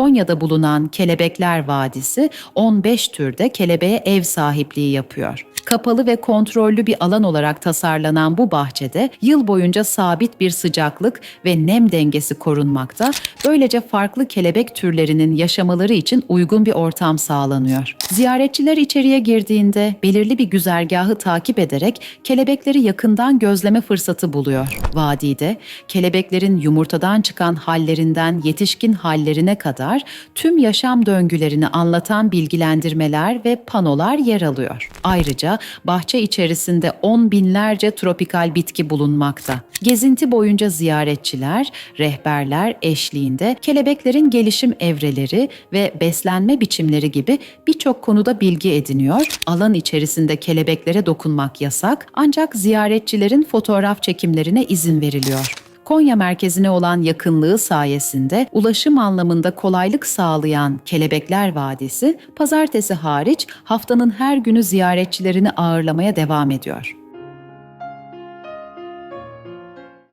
Konya'da bulunan Kelebekler Vadisi 15 türde kelebeğe ev sahipliği yapıyor. Kapalı ve kontrollü bir alan olarak tasarlanan bu bahçede yıl boyunca sabit bir sıcaklık ve nem dengesi korunmakta. Böylece farklı kelebek türlerinin yaşamaları için uygun bir ortam sağlanıyor. Ziyaretçiler içeriye girdiğinde belirli bir güzergahı takip ederek kelebekleri yakından gözleme fırsatı buluyor. Vadide kelebeklerin yumurtadan çıkan hallerinden yetişkin hallerine kadar tüm yaşam döngülerini anlatan bilgilendirmeler ve panolar yer alıyor. Ayrıca bahçe içerisinde on binlerce tropikal bitki bulunmakta. Gezinti boyunca ziyaretçiler, rehberler eşliğinde kelebeklerin gelişim evreleri ve beslenme biçimleri gibi birçok konuda bilgi ediniyor. Alan içerisinde kelebeklere dokunmak yasak ancak ziyaretçilerin fotoğraf çekimlerine izin veriliyor. Konya merkezine olan yakınlığı sayesinde ulaşım anlamında kolaylık sağlayan Kelebekler Vadisi, pazartesi hariç haftanın her günü ziyaretçilerini ağırlamaya devam ediyor.